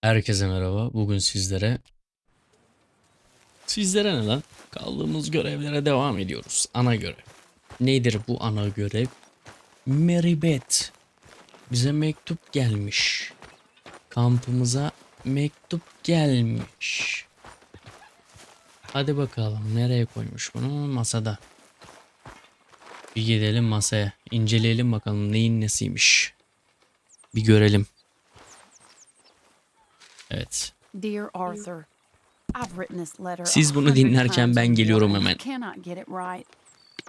Herkese merhaba. Bugün sizlere sizlere ne lan? Kaldığımız görevlere devam ediyoruz. Ana görev. Nedir bu ana görev? Mary Beth bize mektup gelmiş. Kampımıza mektup gelmiş. Hadi bakalım nereye koymuş bunu? Masada. Bir gidelim masaya. inceleyelim bakalım neyin nesiymiş. Bir görelim. Evet. Dear Arthur, I've written this letter. Siz bunu dinlerken ben geliyorum I hemen. cannot get it right.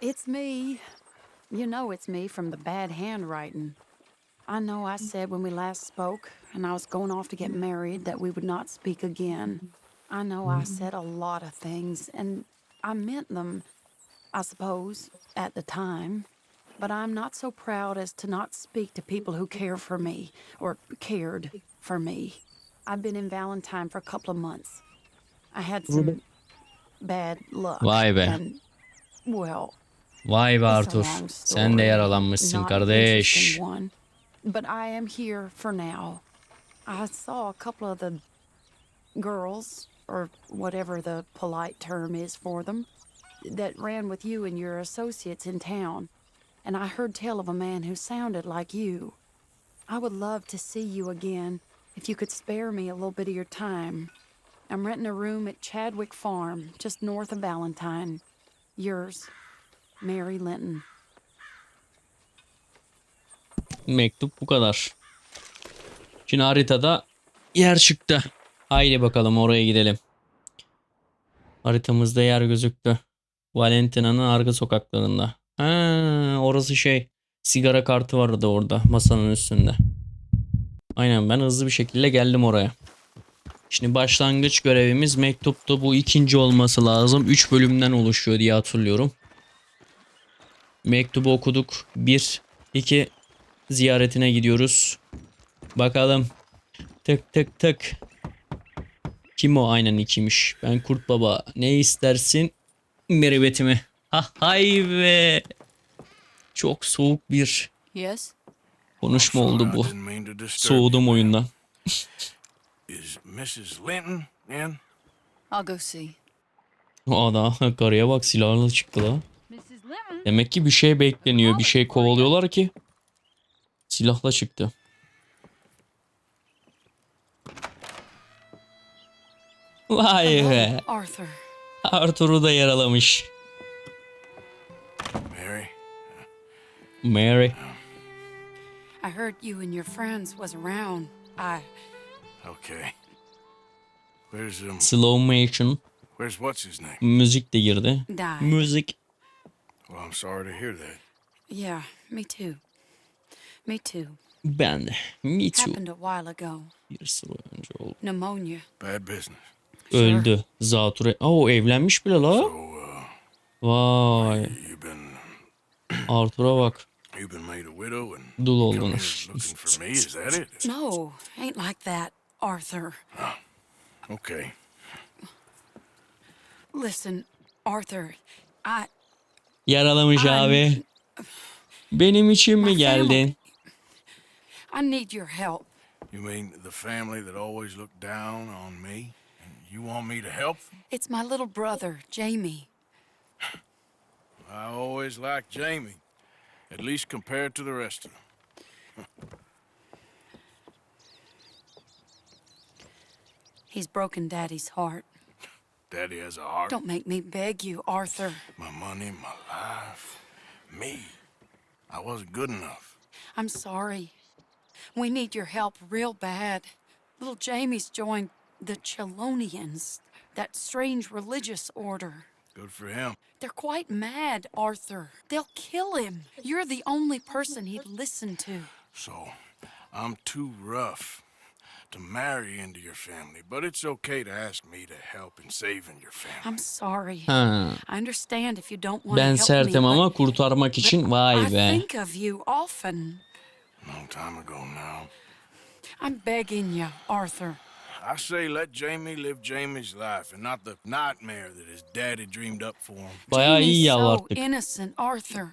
It's me. You know it's me from the bad handwriting. I know I said when we last spoke and I was going off to get married that we would not speak again. I know I mm-hmm. said a lot of things and I meant them, I suppose, at the time. But I'm not so proud as to not speak to people who care for me or cared for me. I've been in Valentine for a couple of months. I had some bad luck. Vay be. And, well, Vay be it's a Arthur. long Sen de story, yaralanmışsın not an kardeş. interesting one. But I am here for now. I saw a couple of the girls, or whatever the polite term is for them, that ran with you and your associates in town. And I heard tell of a man who sounded like you. I would love to see you again if you could spare me a little bit of your time. I'm renting a room at Chadwick Farm, just north of Valentine. Yours, Mary Linton. Mektup bu kadar. Şimdi haritada yer çıktı. Haydi bakalım oraya gidelim. Haritamızda yer gözüktü. Valentina'nın arka sokaklarında. Ha, orası şey. Sigara kartı vardı orada masanın üstünde. Aynen ben hızlı bir şekilde geldim oraya. Şimdi başlangıç görevimiz mektuptu. Bu ikinci olması lazım. 3 bölümden oluşuyor diye hatırlıyorum. Mektubu okuduk. 1, 2, ziyaretine gidiyoruz. Bakalım. Tık tık tık. Kim o? Aynen ikiymiş. Ben Kurt Baba. Ne istersin? Meribetimi. Ha hay be. Çok soğuk bir Yes? Konuşma oldu bu. Soğudum oyundan. Is Mrs. Linton in? I'll go see. O adam karıya bak silahlı çıktı la. Demek ki bir şey bekleniyor. Bir şey kovalıyorlar ki. Silahla çıktı. Vay be. Arthur. Arthur'u da yaralamış. Mary? Mary. I heard you and your friends was around. I Okay. Where's um Slow motion. where's what's his name? Müzik de girdi. died. Müzik. Well, I'm sorry to hear that. yeah, me too. Me too. Ben de. Me too. Happened a while ago. Bir sıra önce oldu. Pneumonia. Bad business. Öldü. Zatürre. Aa o evlenmiş bile la. So uh Vay. Arthur'a bak. You've been made a widow and Dul come oldun. here looking for me, is that it? No, ain't like that, Arthur. Ah, okay. Listen, Arthur. I Yaralamış I'm- abi. Benim için mi geldin? I need your help. You mean the family that always looked down on me? And you want me to help? It's my little brother, Jamie. I always liked Jamie. At least compared to the rest of them. He's broken Daddy's heart. Daddy has a heart. Don't make me beg you, Arthur. My money, my life, me. I wasn't good enough. I'm sorry. We need your help real bad. Little Jamie's joined the Chelonians, that strange religious order. Good for him. They're quite mad, Arthur. They'll kill him. You're the only person he'd listen to. So, I'm too rough to marry into your family, but it's okay to ask me to help in saving your family. I'm sorry. Ha. I understand if you don't want to Ben help sertem me, ama but- kurtarmak but için vay I be. think of you often. Long time ago now. I'm begging you, Arthur. I say let Jamie live Jamie's life and not the nightmare that his daddy dreamed up for him. Bayağı iyi so yalvarttık. innocent, Arthur.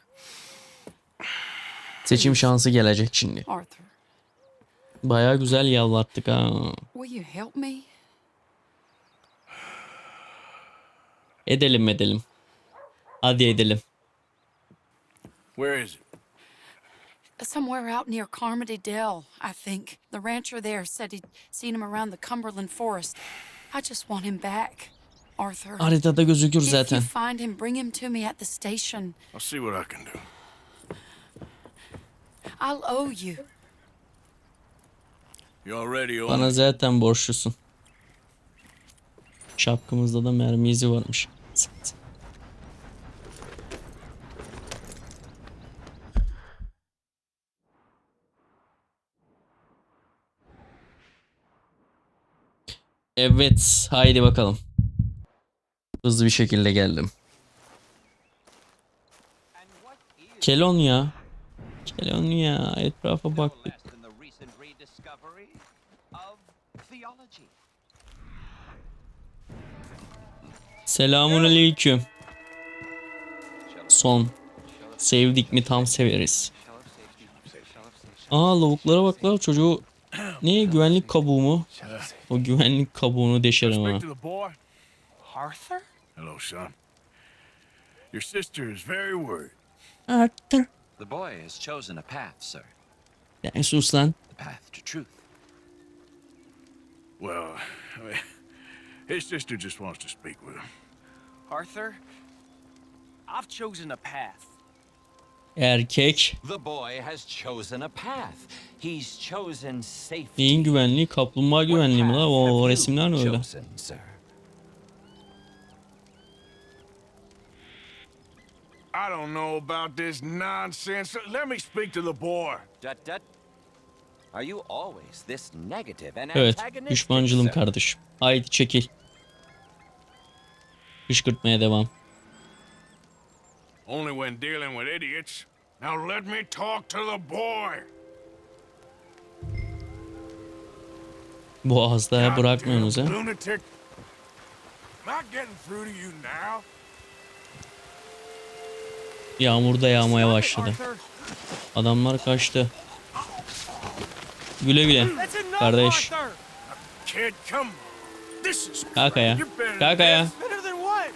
Seçim şansı gelecek şimdi. Arthur. Baya güzel yavlattık ha. Will you help me? Edelim edelim. Hadi edelim. Where is it? Somewhere out near Carmody Dell, I think. The rancher there said he'd seen him around the Cumberland Forest. I just want him back, Arthur. Haritada gözükür If you zaten. find him, bring him to me at the station. I'll see what I can do. I'll owe you. You already owe Bana zaten borçlusun. Şapkamızda da mermi izi varmış. Sıktı. Evet, haydi bakalım. Hızlı bir şekilde geldim. Etrafa baktık. than the recent rediscovery of theology. Selamun aleyküm. Son. Sevdik mi tam severiz. Aa lavuklara bak la çocuğu. Ne güvenlik kabuğu mu? O güvenlik kabuğunu deşerim ha. Speak to the boy. Arthur? Hello, son. Your sister is very worried. Arthur. The boy has chosen a path, sir. Sen sus lan. The path to truth. Well, I mean, his sister just wants to speak with him. Arthur, I've chosen a path. Erkek. The boy has chosen a path. He's chosen safety. Neyin güvenliği? Kaplumbağa güvenliği mi la? O, o resimler ne öyle? I don't know about this nonsense. Let me speak to the boy. Dut dut. Are you always this negative and Evet. antagonistic, Düşmancılım kardeşim. Haydi çekil. Kışkırtmaya devam. Only when dealing with idiots. Now let me talk to the boy. Bu hastaya bırakmıyorsunuz ha. Lunatic. I getting through to you now? Yağmur da yağmaya başladı. Adamlar kaçtı. Güle güle. Kardeş. Kalk ayağa. Kalk ayağa. Better than what?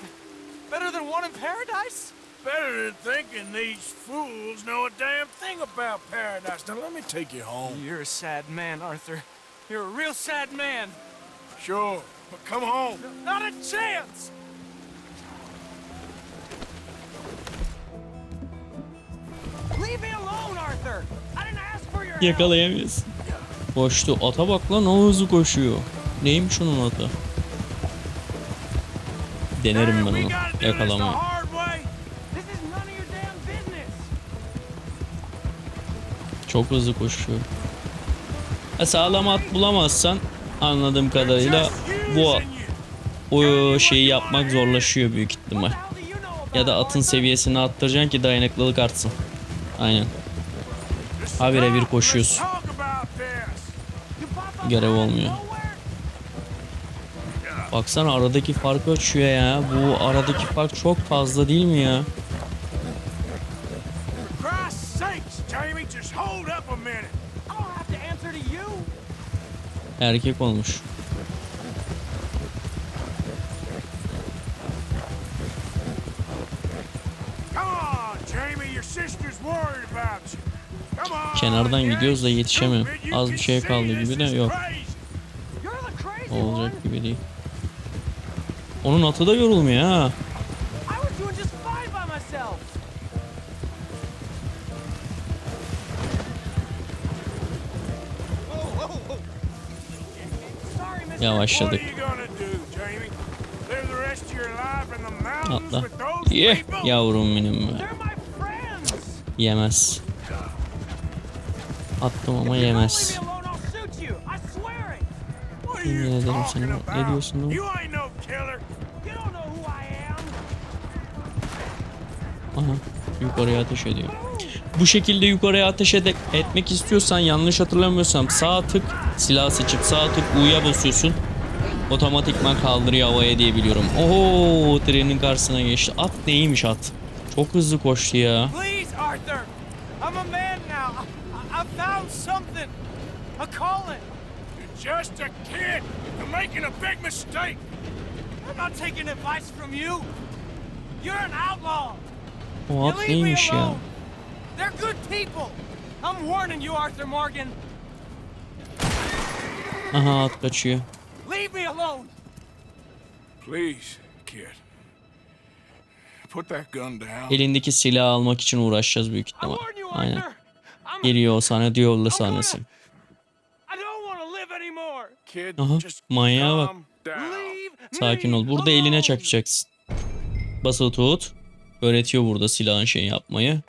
Better than one in paradise? Better than thinking these fools know a damn thing about paradise. Now let me take you home. You're a sad man, Arthur. You're a real sad man. Sure, but come home. Not a chance! Leave me alone, Arthur! I didn't ask for your help! Yakalayamıyorsun. Koştu. Ata bak lan o hızlı koşuyor. Neymiş onun atı? Denerim ben onu. Yakalamayı. Çok hızlı koşuyor. Ha, sağlam at bulamazsan anladığım kadarıyla bu o şeyi yapmak zorlaşıyor büyük ihtimal. Ya da atın seviyesini arttıracaksın ki dayanıklılık artsın. Aynen. Habire bir up Görev olmuyor. Baksana aradaki farkı açıyor ya. Bu aradaki fark çok fazla değil mi ya? Come on. Kenardan gidiyoruz da yetişemiyorum. Az bir şey kaldı gibi de yok. Olacak gibi değil. Onun atı da yorulmuyor ha. Me alone, I'll shoot you! I swear it! What are Yemin ederim about? Ne diyorsun! Aha yukarıya ateş ediyor. Bu şekilde yukarıya ateş ede- etmek istiyorsan yanlış hatırlamıyorsam sağ tık silah seçip sağ tık U'ya basıyorsun. Otomatikman kaldırıyor havaya diye biliyorum. Oho trenin karşısına geçti. At neymiş at? Çok hızlı koştu ya. Please, Arthur! I'm a man now! I, I found something! A calling. You're just a kid. You're making a big mistake. I'm not taking advice from you. You're an outlaw. O You at leave me neymiş ya? They're good people. I'm warning you, Arthur Morgan. Aha at kaçıyor. Leave me alone. Please, kid. Put that gun down. Elindeki silahı almak için uğraşacağız büyük ihtimal. Aynen. Geliyor o sahne diyorla sahnesi. gonna- I don't want to live anymore. Kid, Aha, just manyağa bak. Sakin ol. Burada eline çakacaksın. Basılı tut. Öğretiyor burada silahın şey yapmayı.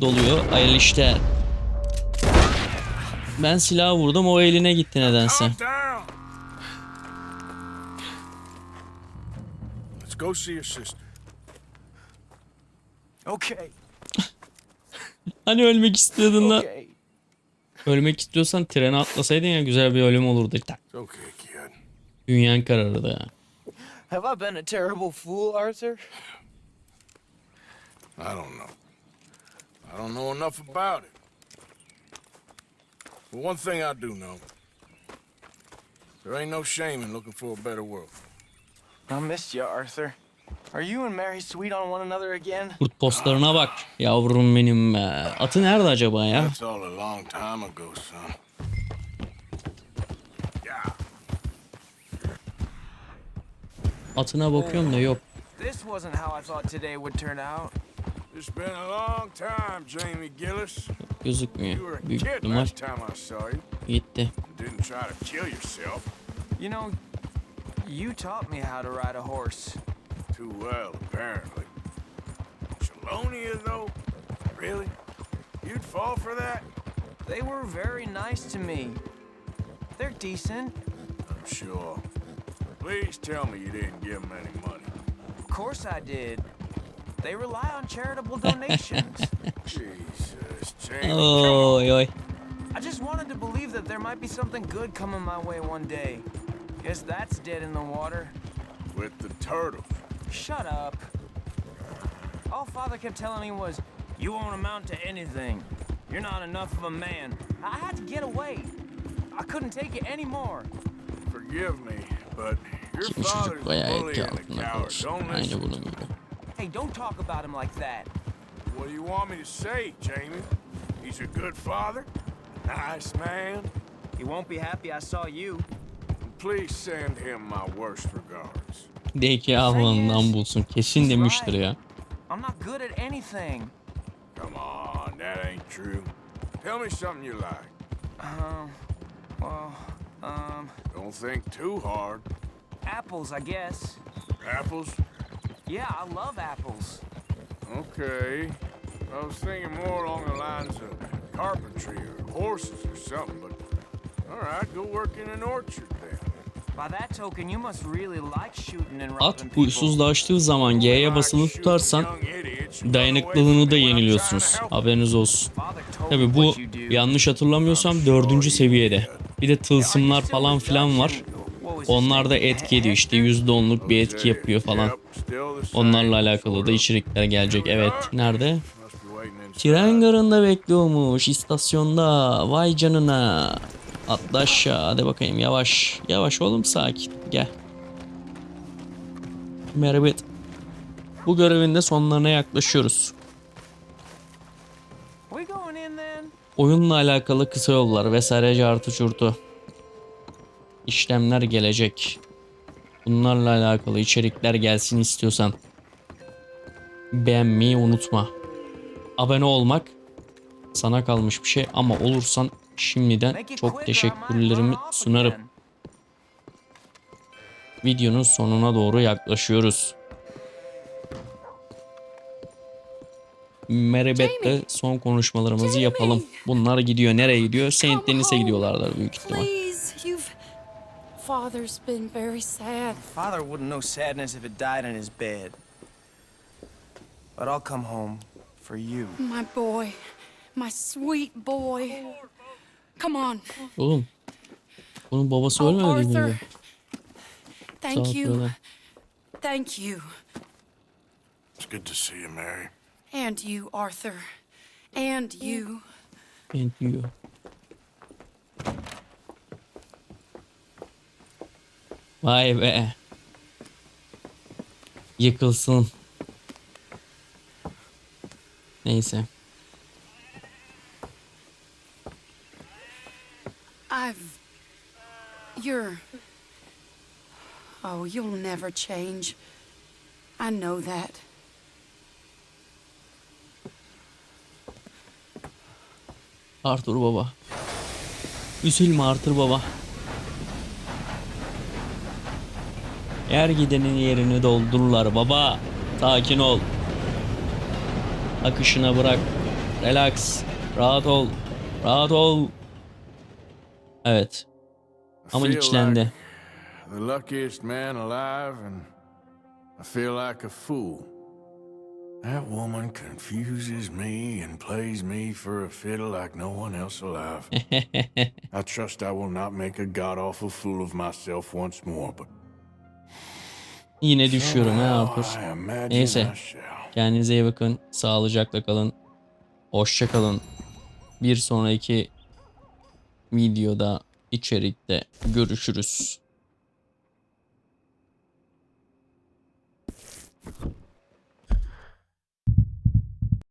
Doluyor. Hayırlı işler. Ben silahı vurdum o eline gitti nedense. Let's go see your sister. Okay. Hani ölmek istiyordun lan. Okay. Ölmek istiyorsan trene atlasaydın ya güzel bir ölüm olurdu. Tak. Okay, kid. Dünyan kararırdı ya. Have I been a terrible fool, Arthur? I don't know. I don't know enough about it. But one thing I do know. There ain't no shame in looking for a better world. I missed you, Arthur. Are you and Mary sweet on one another again? Kurt postlarına bak. Yavrum benim be. Atı nerede acaba ya? That's all a long time ago, son. Yeah. Atına bakıyorum da yok. This wasn't how I thought today would turn out. It's been a long time, Jamie Gillis. Gözükmüyor. You were a Büyük kid ihtimal last time I saw you. gitti. Didn't try to kill yourself. You know, you taught me how to ride a horse. Too well, apparently. Chelonia, though? Really? You'd fall for that? They were very nice to me. They're decent. I'm sure. Please tell me you didn't give them any money. Of course I did. They rely on charitable donations. Jesus, Jamie, come on. Oy oy. I just wanted to believe that there might be something good coming my way one day. Guess that's dead in the water. With the turtle. Shut up. All Father kept telling me was, you won't amount to anything. You're not enough of a man. I had to get away. I couldn't take it anymore. Forgive me, but your father's çocuk a bayağı bully and a coward. Don't listen. Hey, don't talk about him like that. What do you want me to say, Jamie? He's a good father, nice man. He won't be happy I saw you. Please send him my worst regards. De ki Allah'ından bulsun. Kesin demiştir ya. I'm not good at anything. Come on, that ain't true. Tell me something you like. Um, well, um, Don't think too hard. apples, I guess. Apples? Yeah, I love apples. Okay. I was thinking more along the lines of carpentry or horses or something, but all right, go work in an orchard then. By that token, you must really like shooting and robbing At huysuzlaştığı zaman G'ye basılı tutarsan dayanıklılığını da yeniliyorsunuz. Haberiniz olsun. Tabi bu yanlış hatırlamıyorsam dördüncü seviyede. Bir de tılsımlar falan filan var. Onlar da etki ediyor işte %10'luk bir etki yapıyor falan. Onlarla alakalı da içerikler gelecek. Evet. Nerede? Tren garında bekliyormuş istasyonda. Vay canına. Atla aşağı. Hadi bakayım yavaş. Yavaş oğlum sakin. Gel. Merhaba. Bu görevin de sonlarına yaklaşıyoruz. Oyunla alakalı kısa yollar vesaire cartı çurtu. İşlemler gelecek. Bunlarla alakalı içerikler gelsin istiyorsan beğenmeyi unutma. Abone olmak sana kalmış bir şey ama olursan şimdiden çok teşekkürlerimi sunarım. Videonun sonuna doğru yaklaşıyoruz. Meribet'le son konuşmalarımızı Jamie! yapalım. Bunlar gidiyor. Nereye gidiyor? Saint Denis'e gidiyorlardır büyük ihtimal. Father's been very sad. Father wouldn't know sadness if it died in his bed. But I'll come home for you. My boy. My sweet boy. Come on. Oğlum. Bunun babası oh, ölmedi Arthur. Thank you. Thank you. It's good to see you, Mary. And you, Arthur. And you. And you. Vay be. Yıkılsın. Neyse. I've. You're. Oh, you'll never change. I know that. Arthur baba. Üzülme Arthur baba. Her gidenin yerini doldururlar baba. Sakin ol. Akışına bırak. Relax. Rahat ol. Rahat ol. Evet. Ama içlendi. the luckiest man alive, and I feel like a fool. That woman confuses me and plays me for a fiddle like no one else alive. I trust I will not make a god awful fool of myself once more, but Yine düşüyorum ha somehow Arthur. I imagine Neyse. Kendinize iyi bakın. Sağlıcakla kalın. Hoşça kalın. Bir sonraki videoda içerikte görüşürüz.